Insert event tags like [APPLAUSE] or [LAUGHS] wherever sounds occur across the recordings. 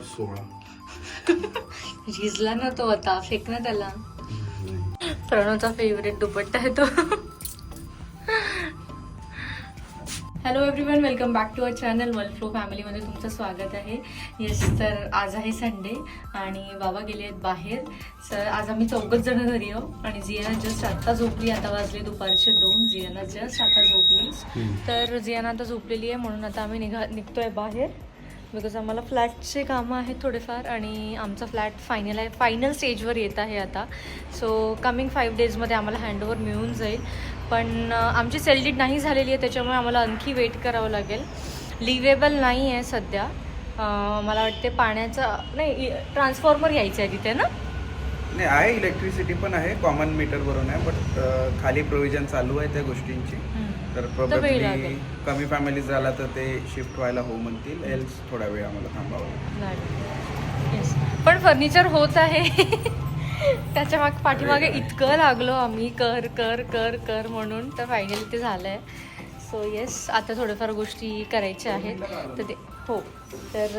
हजार सोळा झिजला ना तो आता फेक ना त्याला. प्रणवचा फेवरेट दुपट्टा आहे तो. Hello everyone welcome back to our channel world flow फॅमिलीमध्ये तुमचं स्वागत आहे. येस तर आज आहे संडे आणि बाबा गेले आहेत बाहेर. सर आज आम्ही चौघच जण घरी आहो आणि जियाना जस्ट आत्ता झोपली आता वाजले दुपारचे दोन. जियाना जस्ट आता झोपली. तर जियाना आता झोपलेली आहे म्हणून आता आम्ही निघा निघतोय बाहेर. बिकॉज आम्हाला फ्लॅटचे कामं आहेत थोडेफार आणि आमचा फ्लॅट फायनल आहे फायनल स्टेजवर येत आहे आता. सो कमिंग फाईव्ह डेजमध्ये आम्हाला हँडओव्हर मिळून जाईल. पण आमची सेलडीट नाही झालेली आहे त्याच्यामुळे आम्हाला आणखी वेट करावं लागेल. लिवेबल नाही आहे सध्या. मला वाटते पाण्याचा नाही ट्रान्सफॉर्मर यायचं आहे तिथे ना? नाही आहे इलेक्ट्रिसिटी पण आहे कॉमन मीटर वरून आहे बट खाली प्रोव्हिजन चालू आहे त्या गोष्टींची. तर लागेल. कमी फॅमिली झाला तर ते शिफ्ट व्हायला हो म्हणतील. एल्स थोडा वेळ आम्हाला थांबावं. येस पण फर्निचर होत आहे. [LAUGHS] त्याच्या माग पाठीमागे इतकं लागलो आम्ही. कर कर कर कर म्हणून तर फायनली ते झालं आहे सो येस आता थोड्याफार गोष्टी करायच्या आहेत. तर ते हो. तर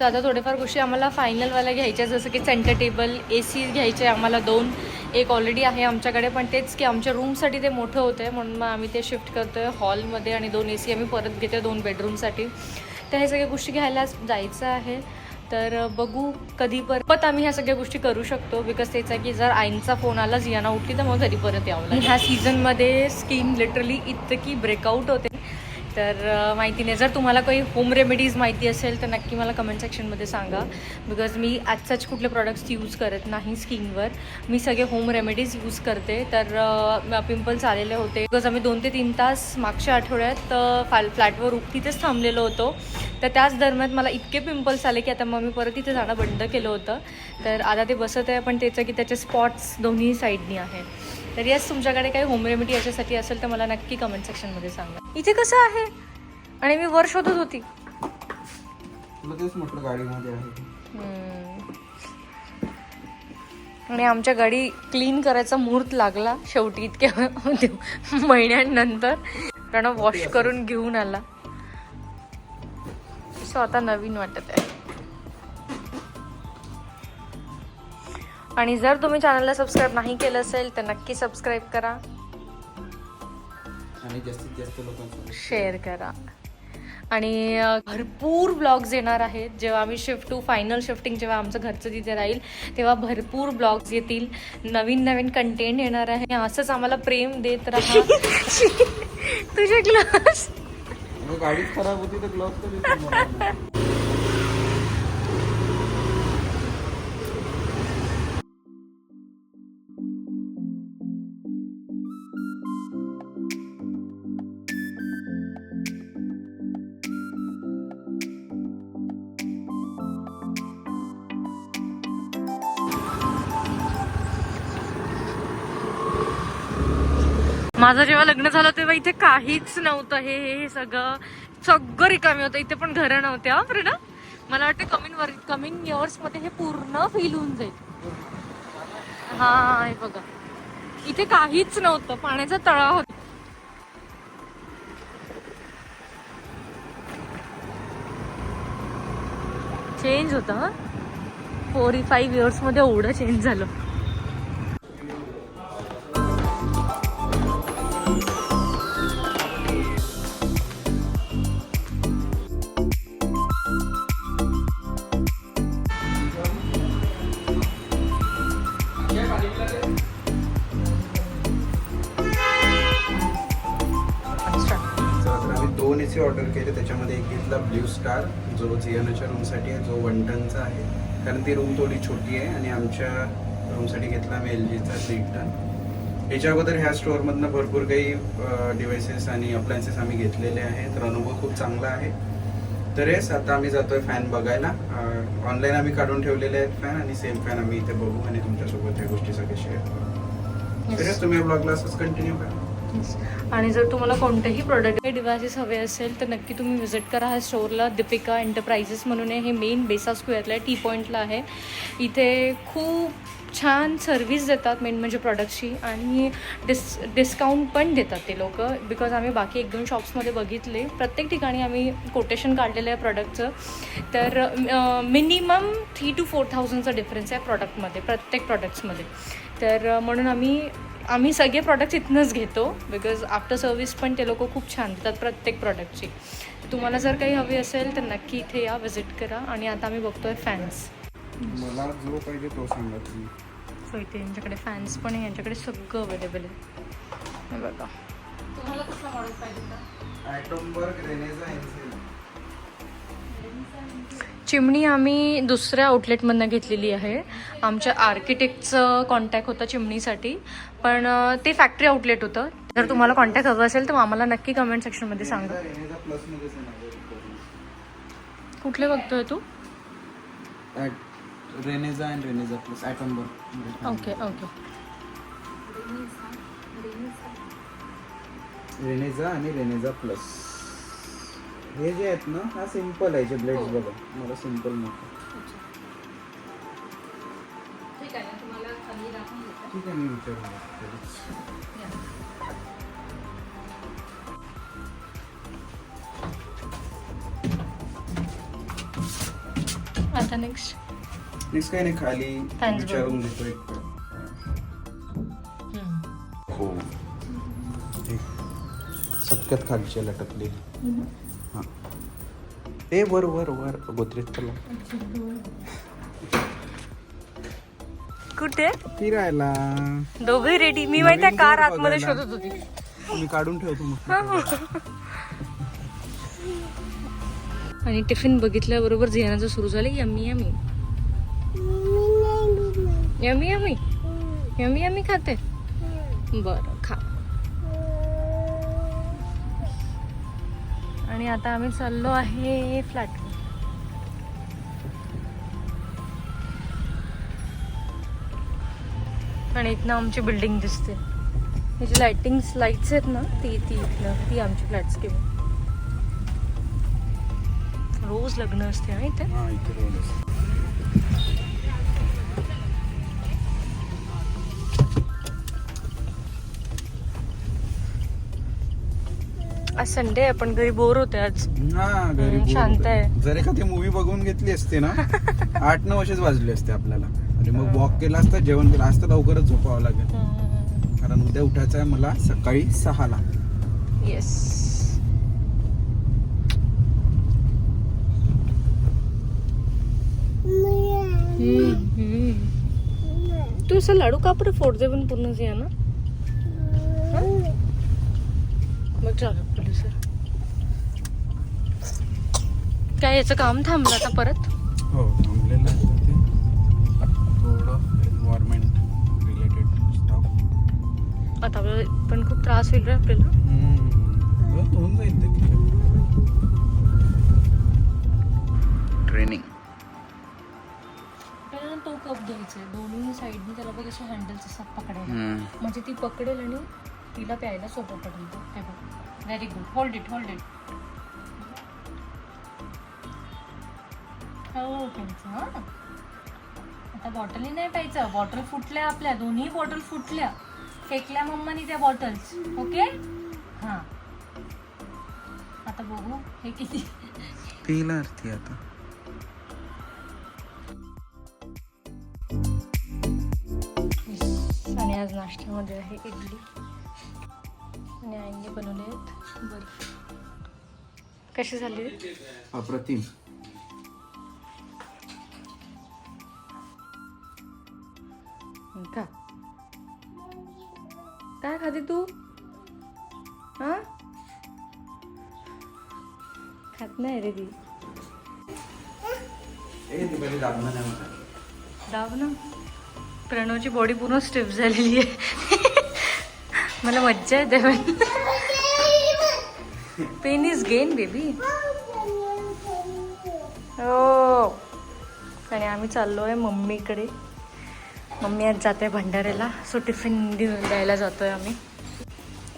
आता थोड्याफार गोष्टी आम्हाला फायनलवाल्या घ्यायच्या जसं की सेंटर टेबल ए सी घ्यायचे आम्हाला दोन. एक ऑलरेडी आहे आमच्याकडे पण तेच की आमच्या रूमसाठी ते मोठं होतं आहे म्हणून मग आम्ही ते शिफ्ट करतो आहे हॉलमध्ये आणि दोन ए सी आम्ही परत घेतो दोन बेडरूमसाठी तर हे सगळ्या गोष्टी घ्यायला जायचं आहे. तर बघू कधी परत आम्ही ह्या सगळ्या गोष्टी करू शकतो बिकॉज तेच आहे की जर आईंचा फोन आला जियाना उठली तर मग घरी परत यावं लागेल. ह्या सीझनमध्ये स्किन लिटरली इतकी ब्रेकआउट होते. तर माहिती नाही जर तुम्हाला काही होम रेमेडीज माहिती असेल तर नक्की मला कमेंट सेक्शनमध्ये सांगा. बिकॉज मी ॲज सच कुठले प्रॉडक्ट्स यूज करत नाही स्किनवर मी सगळे होम रेमेडीज यूज करते. तर पिंपल्स आलेले होते. बिकॉज आम्ही दोन ते तीन तास मागच्या आठवड्यात अं, फाल फ्लॅटवर तिथेच थांबलेलो होतो. तर त्याच दरम्यान मला इतके पिंपल्स आले की आता मग मी परत तिथे जाणं बंद केलं होतं. तर आता ते बसत आहे पण त्याचं की त्याचे स्पॉट्स दोन्ही साईडनी आहे तर येस तुमच्याकडे काही होम रेमेडी याच्यासाठी असेल तर मला नक्की कमेंट सेक्शनमध्ये सांगा. इथे कसं आहे? आणि मी वर शोधत होती. तुला तेच म्हटलं गाडीमध्ये आहे. हम्म. आणि आमच्या गाडी क्लीन करायचा मुहूर्त लागला शेवटी इतक्या [LAUGHS] महिन्यांनंतर. कारण वॉश करून घेऊन आला. सो आता नवीन वाटत आहे. आणि जर तुम्ही चॅनलला सबस्क्राईब नाही केलं असेल तर नक्की सबस्क्राईब करा. आणि जास्तीत जास्त लोकांसोबत शेअर करा. आणि भरपूर ब्लॉग्स येणार आहेत. जेव्हा आम्ही शिफ्ट टू फायनल शिफ्टिंग जेव्हा आमचं घरचं तिथे राहील तेव्हा भरपूर ब्लॉग्स येतील. नवीन नवीन कंटेंट येणार आहे. असंच आम्हाला प्रेम देत राहा. [LAUGHS] तुझे ग्लास गाडीच खराब होती तर ग्लव्स माझं जेव्हा लग्न झालं तेव्हा इथे काहीच नव्हतं. हे हे हे सगळं सगळं रिकामी होतं. इथे पण घरं नव्हत्या हा मला वाटतं कमिंग वर कमिंग इयर्समध्ये हे पूर्ण फील होऊन जाईल. हा हे बघा. इथे काहीच नव्हतं. पाण्याचा तळा होता. चेंज होतं फोर फाईव्ह इयर्समध्ये एवढं चेंज झालं. रूमसाठी आहे जो वन टनचा आहे. कारण ती रूम थोडी छोटी आहे आणि आमच्या रूमसाठी घेतला आम्ही एल जीचा थ्री टन याच्या अगोदर ह्या स्टोअरमधनं भरपूर काही डिव्हायसेस आणि अप्लायन्सेस आम्ही घेतलेले आहेत. तर अनुभव खूप चांगला आहे. तर येस आता आम्ही जातोय फॅन बघायला. ऑनलाईन आम्ही काढून ठेवलेले आहेत फॅन आणि सेम फॅन आम्ही इथे बघू आणि तुमच्यासोबत ह्या गोष्टी सगळे शेअर करू. तर तुम्ही ब्लॉगला असंच कंटिन्यू करा. आणि जर तुम्हाला कोणतेही प्रोडक्ट डिव्हायसेस हवे असेल तर नक्की तुम्ही व्हिजिट करा ह्या स्टोअरला दीपिका एंटरप्राइजेस म्हणून आहे. हे मेन बेसा स्क्वेअरला आहे टी पॉईंटला आहे. इथे खूप छान सर्व्हिस देतात मेन म्हणजे प्रॉडक्टची आणि डिस डिस्काउंट पण देतात ते लोक. बिकॉज आम्ही बाकी एक दोन शॉप्समध्ये बघितले. प्रत्येक ठिकाणी आम्ही कोटेशन काढलेलं आहे प्रॉडक्टचं तर मिनिमम थ्री टू फोर थाउजंडचा डिफरन्स आहे प्रॉडक्टमध्ये प्रत्येक प्रॉडक्ट्समध्ये तर म्हणून आम्ही आम्ही सगळे प्रॉडक्ट्स इथनंच घेतो बिकॉज आफ्टर सर्व्हिस पण ते लोक खूप छान देतात प्रत्येक प्रॉडक्टची तुम्हाला जर काही हवी असेल तर नक्की इथे या व्हिजिट करा. आणि आता आम्ही बघतोय फॅन्स मला जो पाहिजे तो सांगा तुम्ही. सो इथे यांच्याकडे फॅन्स पण आहे यांच्याकडे सगळं अवेलेबल आहे. हे बघा. तुम्हाला कुठला मॉडेल पाहिजे का चिमणी आम्ही दुसऱ्या आउटलेटमधनं घेतलेली आहे. आमच्या आर्किटेक्टचं कॉन्टॅक्ट होतं चिमणीसाठी पण ते फॅक्टरी आउटलेट होतं. जर तुम्हाला कॉन्टॅक्ट हवं असेल तर आम्हाला नक्की कमेंट सेक्शनमध्ये सांगा. कुठले बघतोय तू? Renesa and Renesa plus Atomberg okay okay Renesa आणि रेनेजा प्लस हे जे आहेत ना हा सिंपल आहे जे ब्लेड्स बघा. मला सिंपल नको. ठीक आहे ना तुम्हाला खाली दाखवून देते. ठीक आहे मी विचारून. आता नेक्स्ट नेक्स्ट काही नाही खाली विचारून देतो एक हो. सत्यात खालची लटकली. हां. ए वर वर वर. गोदरेज चला कुठे? फिरायला. दोघे रेडी मी माहिती आहे कार आतमध्ये. शोधत होती. मी काढून ठेवतो मग. आणि टिफिन बघितल्याबरोबर जियानाचं सुरू झालं. Yummy yummy. Yummy yummy. Yummy yummy खाते. बरं. आणि आता आम्ही चाललो आहे फ्लॅट आणि इथनं आमची बिल्डिंग दिसते. ही जी लाइटिंग लाईट्स आहेत ना ती ती इथनं ती आमची फ्लॅट्स किंवा रोज लग्न असते ना इथे? आज संडे आहे पण घरी बोर होते आज. हा घरी हम्म, बोर शांत होतं. आहे. जर एखादी मूवी बघून घेतली असते ना [LAUGHS] आठ नऊ वर्षच वाजले असते आपल्याला. आणि मग वॉक केला असता जेवण केलं असतं लवकरच झोपावं लागेल. कारण उद्या उठायचं आहे मला सकाळी सहाला. येस तू असं लाडू का बरं फोडते पण पूर्ण जे आहे ना मग चालू पोलीस काय याचं काम थांबलं आता परत? हो थांबलेलं थोडं एन्व्हायरमेंट रिलेटेड आता पण खूप त्रास होईल रे आपल्याला. होऊन जाईल ते. ट्रेनिंग तो कप घ्यायचा आहे दोन्ही साईडनी त्याला बघ असे हँडल्स असतात पकडायला. म्हणजे ती पकडेल आणि तिला प्यायला सोपं पडेल हे बघ. Very good hold it hold it हो प्यायचं हां. आता बॉटली नाही प्यायचं. बॉटल फुटल्या आपल्या. दोन्ही बॉटल फुटल्या. फेकल्या मम्मानी त्या बॉटल्स ओके हां. आता बघू. हे किती पिला ती आता. आणि आज नाश्त्यामध्ये आहे इडली. आणि आईने बनवले आहेत. बर्फी कशी झाली? अप्रतिम. का? काय खाते तू? हा? खात नाही रे ती. दाब ना प्रणवची बॉडी पूर्ण स्टिफ झालेली आहे. मला मज्जा येते पण पेन इज गेन बेबी हो. आणि आम्ही चाललो आहे मम्मीकडे. मम्मी आज जाते भंडाऱ्याला. सो टिफिन देऊन द्यायला जातोय आम्ही.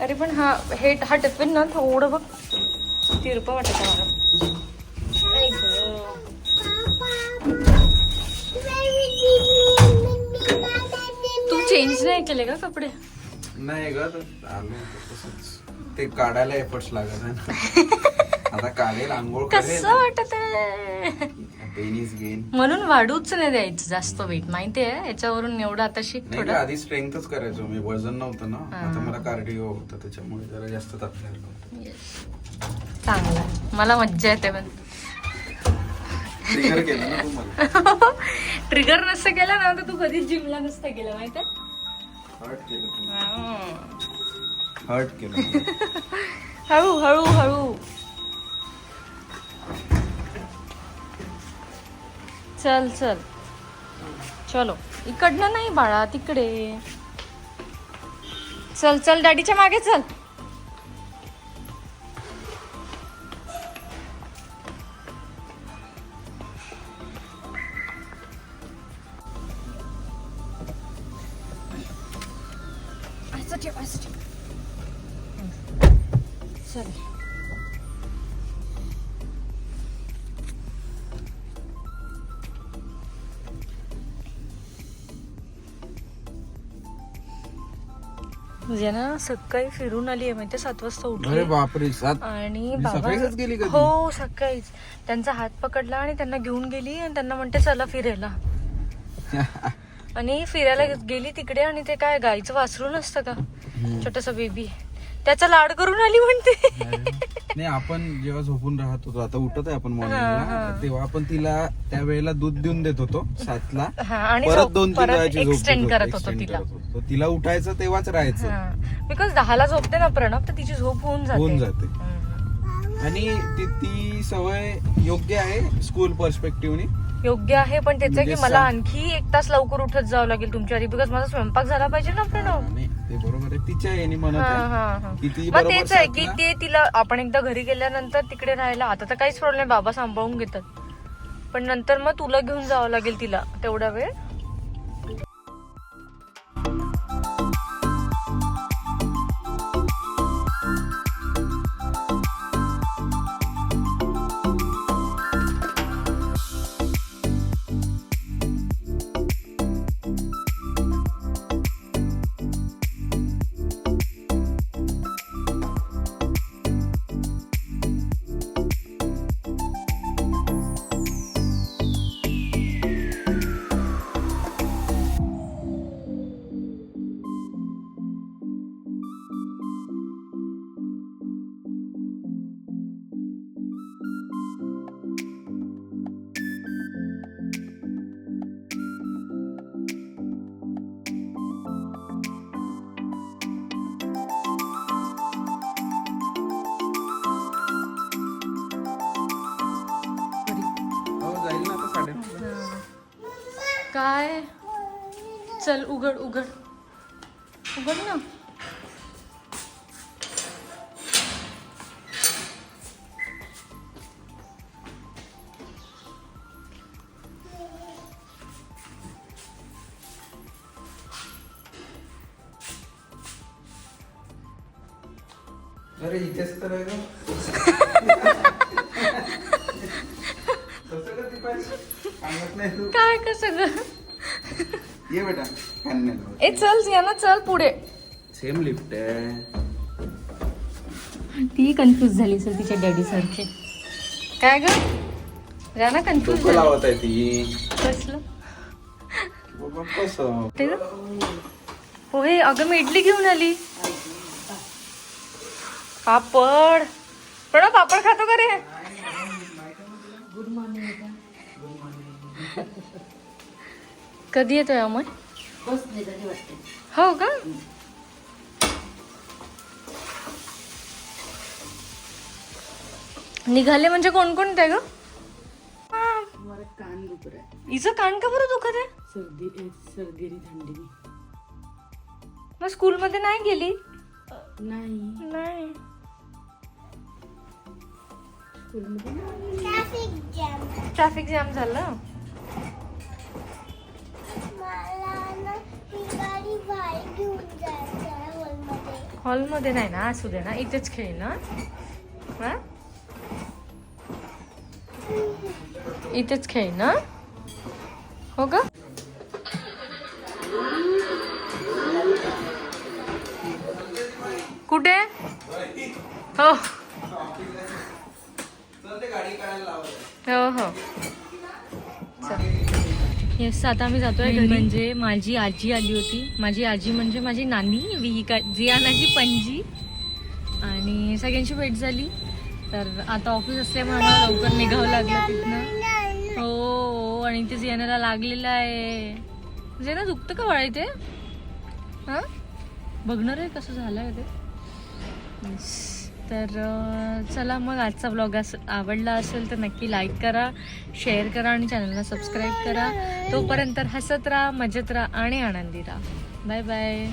अरे पण हा हे हा टिफिन ना थोडं बघ. तिरपं वाटत मला. तू चेंज नाही केले का कपडे? नाही ग आलो तसंच. ते काढायला एफर्ट्स लागत आहे ना. [LAUGHS] आता काढेल आंघोळ करेल. कसं वाटत गेन म्हणून वाढूच नाही द्यायचं जास्त वेट माहितीये याच्यावरून एवढं आताशी नाही थोडं. आधी स्ट्रेंथच करायचो. मी वजन नव्हतं ना. आता मला कार्डिओ होतं त्याच्यामुळे जरा जास्त होतं. Yes. चांगलं. मला मज्जा येते पण. केलं ना ट्रिगर [LAUGHS] नसतं केलं ना तर तू कधीच जिमला नसतं गेलं माहितीये हर्ट केलं [LAUGHS] हळू हळू हळू. चल चल. चलो. इकडनं नाही बाळा तिकडे. चल चल डॅडीच्या मागे चल. असं ठेव असं ठेव चल म्हणजे ना सकाळी फिरून आली आहे माहिती सात वाजता अरे उठली बापरे सात आणि मी बाबा सकाळीच गेली का ती? हो सकाळीच. त्यांचा हात पकडला आणि त्यांना घेऊन गेली आणि त्यांना म्हणते चला फिरायला. [LAUGHS] आणि फिरायला गेली तिकडे आणि ते काय गाईचं वासरू नसतं का? छोटस बेबी त्याचा लाड करून आली म्हणते. नाही आपण जेव्हा झोपून राहत होतो आता उठत आहे आपण मॉर्निंगला. तेव्हा आपण तिला त्यावेळेला दूध देऊन देत होतो सातला. आणि परत दोन तीन वेळाची करत होतो, तिला. तिला उठायचं तेव्हाच राहायचं. बिकॉज दहाला झोपते ना प्रणव तर तिची झोप होऊन जाते. होऊन जाते. आणि ती ती सवय योग्य आहे स्कूल पर्स्पेक्टिव्हने योग्य आहे पण त्याचं की म्हणजे मला सा- आणखी एक तास लवकर उठत जावं लागेल तुमच्या आधी. बिकॉज माझा स्वयंपाक झाला पाहिजे ना प्रणव नाही ते बरोबर आहे. तिच्या याने म्हणत हा, आहे. हा, हा. की ती मग बरोबर तेच आहे की ते तिला आपण एकदा घरी गेल्यानंतर तिकडे राहायला आता तर काहीच प्रॉब्लेम नाही. बाबा सांभाळून घेतात. पण नंतर मग तुला घेऊन जावं लागेल तिला तेवढा वेळ. काय? चल उघड उघड. उघड ना. अरे इथेच तर आहे [LAUGHS] सांगत नाही तू. काय का सगळं ये बेटा. ए चल या ना चल पुढे. सेम लिफ्ट आहे. ती कन्फ्युज झाली सर तिच्या डॅडी सारखे. काय ग? राना कन्फ्युज डोकं झाली. लावत आहे ती. कसलं? बाबा कसं. ते ग होय अगं मी इडली घेऊन आली. पापड. प्रणव पापड खातो का रे? कधी येतोय अमोल? हो का? निघाले म्हणजे कोण कोणते ग? हा. मला कान दुखत आहे हिचं कान का बरं दुखत आहे? सर्दी थंडीने मग स्कूलमध्ये नाही गेली? नाही. नाही. ट्रॅफिक जॅम झालं. हॉलमध्ये नाही ना असू दे ना इथेच खेळ ना हा? इथेच खेळ ना हो का कुठे? हो. हो हो. येस आता आम्ही जातोय घरी म्हणजे माझी आजी आली होती. माझी आजी म्हणजे माझी नानी विहिका जियानाची पणजी. आणि सगळ्यांची भेट झाली. तर आता ऑफिस असल्यामुळे आम्हाला लवकर निघावं लागलं तिथनं. हो आणि ते जियानाला लागलेलं आहे. जियाना दुखतं का बाळा इथे? हां? बघणार आहे कसं झालं आहे ते. तर चला मग आजचा ब्लॉग अस आवडला असेल तर नक्की लाईक करा शेअर करा आणि चॅनलला सबस्क्राईब करा. तोपर्यंत हसत राहा मजेत राहा आणि आनंदी राहा. Bye bye